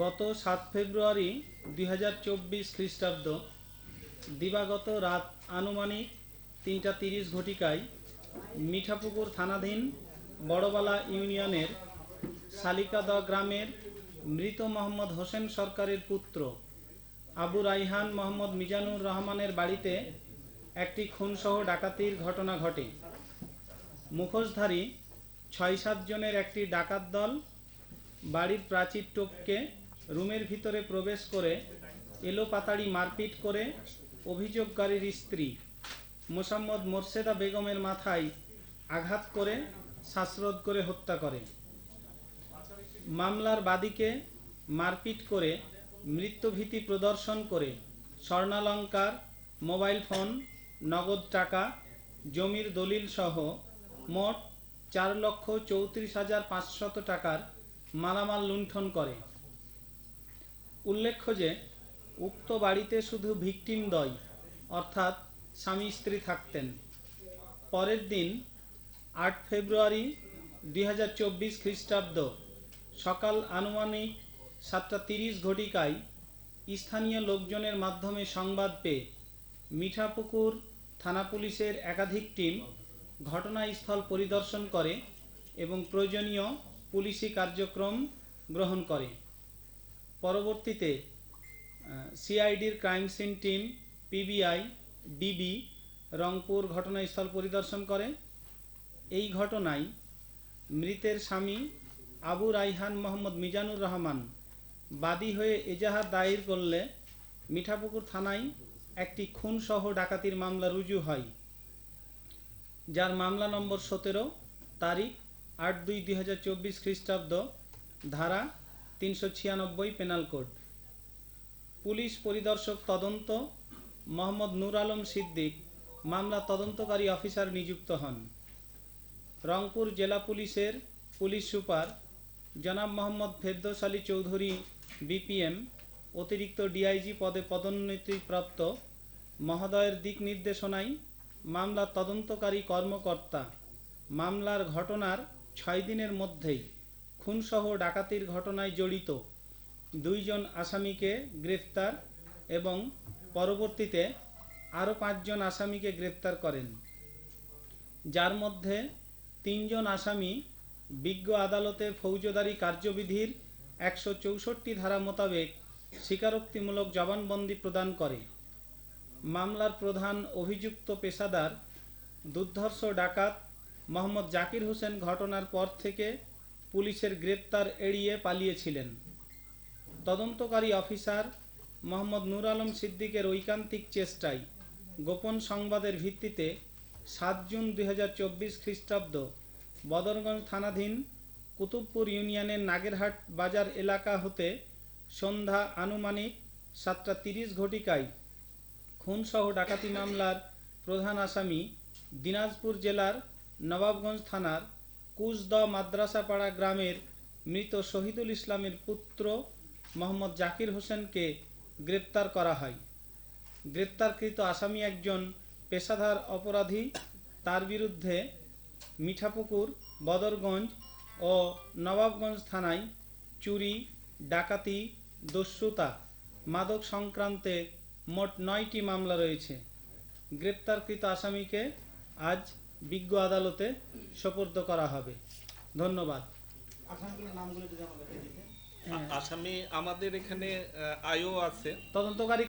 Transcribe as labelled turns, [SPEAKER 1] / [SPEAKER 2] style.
[SPEAKER 1] গত সাত ফেব্রুয়ারি দুই হাজার চব্বিশ খ্রিস্টাব্দ, দিবাগত রাত আনুমানিক তিনটা তিরিশ ঘটিকায় মিঠাপুকুর থানাধীন বড়বালা ইউনিয়নের শালিকাদহ গ্রামের মৃত মোহাম্মদ হোসেন সরকারের পুত্র আবু রাইহান মোহাম্মদ মিজানুর রহমানের বাড়িতে একটি খুনসহ ডাকাতির ঘটনা ঘটে। মুখোশধারী ছয় সাত জনের একটি ডাকাত দল বাড়ির প্রাচীর টপকে রুমের ভিতরে প্রবেশ করে এলো পাতাড়ি মারপিট করে অভিযোগকারীর স্ত্রী মোসাম্মদ মোর্শেদা বেগমের মাথায় আঘাত করে, শ্বাসরোধ করে, হত্যা করে। মামলার বাদীকে মারপিট করে মৃত্যুভীতি প্রদর্শন করে স্বর্ণালঙ্কার, মোবাইল ফোন, নগদ টাকা, জমির দলিল সহ মোট চার লক্ষ চৌত্রিশ হাজার পাঁচশত টাকার মালামাল লুণ্ঠন করে। উল্লেখ্য যে, উক্ত বাড়িতে শুধু ভিকটিম দয় অর্থাৎ স্বামী স্ত্রী থাকতেন। পরের দিন, আট ফেব্রুয়ারি দুই হাজার চব্বিশ খ্রিস্টাব্দ, সকাল আনুমানিক সাতটা তিরিশ ঘটিকায় স্থানীয় লোকজনের মাধ্যমে সংবাদ পেয়ে মিঠাপুকুর থানা পুলিশের একাধিক টিম ঘটনাস্থল পরিদর্শন করে এবং প্রয়োজনীয় পুলিশি কার্যক্রম গ্রহণ করে। পরবর্তীতে সিআইডির crime scene team PBI, DB Rangpur ঘটনাস্থল পরিদর্শন করে। এই ঘটনায় মৃতের স্বামী আবু রাইহান মোহাম্মদ মিজানুর রহমান বাদী হয়ে এজাহার দায়ের করলে মিঠাপুকুর থানায় একটি খুনসহ ডাকাতির মামলা রুজু হয়, যার মামলা নম্বর সতেরো, তারিখ আট দুই দুই খ্রিস্টাব্দ, ধারা তিনশো ছিয়ানব্বই পেনাল কোড পুলিশ পরিদর্শক তদন্ত, মোহাম্মদ নূর আলম সিদ্দিক, মামলা তদন্তকারী অফিসার নিযুক্ত হন। রংপুর জেলা পুলিশের পুলিশ সুপার জনাব মোহাম্মদ ফেরদৌস আলী চৌধুরী, বিপিএম, অতিরিক্ত ডিআইজি পদে পদোন্নতিপ্রাপ্ত মহোদয়ের দিক নির্দেশনায় মামলা তদন্তকারী কর্মকর্তা। মামলার ঘটনার ছয় দিনের মধ্যেই খুনসহ ডাকাতির ঘটনায় জড়িত দুইজন আসামিকে গ্রেফতার এবং পরবর্তীতে আরও পাঁচজন আসামিকে গ্রেফতার করেন, যার মধ্যে তিনজন আসামি বিজ্ঞ আদালতে ফৌজদারি কার্যবিধির একশো চৌষট্টি ধারা মোতাবেক স্বীকারোক্তিমূলক জবানবন্দি প্রদান করে। মামলার প্রধান অভিযুক্ত পেশাদার দুর্ধর্ষ ডাকাত মোহাম্মদ জাকির হোসেন ঘটনার পর থেকে পুলিশের গ্রেপ্তার এড়িয়ে পালিয়েছিলেন। তদন্তকারী অফিসার মোহাম্মদ নূর আলম সিদ্দিকের ঐকান্তিক চেষ্টায় গোপন সংবাদের ভিত্তিতে সাত জুন দুই হাজার চব্বিশ খ্রিস্টাব্দ বদরগঞ্জ থানাধীন কুতুবপুর ইউনিয়নের নাগেরহাট বাজার এলাকা হতে সন্ধ্যা আনুমানিক সাতটা তিরিশ ঘটিকায় খুনসহ ডাকাতি মামলার প্রধান আসামি দিনাজপুর জেলার নবাবগঞ্জ থানার কুচদ মাদ্রাসাপাড়া গ্রামের মৃত শহীদুল ইসলামের পুত্র মোহাম্মদ জাকির হোসেনকে গ্রেপ্তার করা হয়। গ্রেপ্তারকৃত আসামি একজন পেশাদার অপরাধী, তার বিরুদ্ধে মিঠাপুকুর, বদরগঞ্জ ও নবাবগঞ্জ থানায় চুরি, ডাকাতি, দস্যুতা, মাদক সংক্রান্তে মোট নয়টি মামলা রয়েছে। গ্রেপ্তারকৃত আসামিকে আজ বিজ্ঞ আদালতে সোপর্দ করা হবে। ধন্যবাদ।
[SPEAKER 2] আসামিগুলোর নামগুলো যদি আমাদেরকে দিতেন।
[SPEAKER 3] আসামি আমাদের এখানে আয়ও আছে।
[SPEAKER 1] তদন্তকারী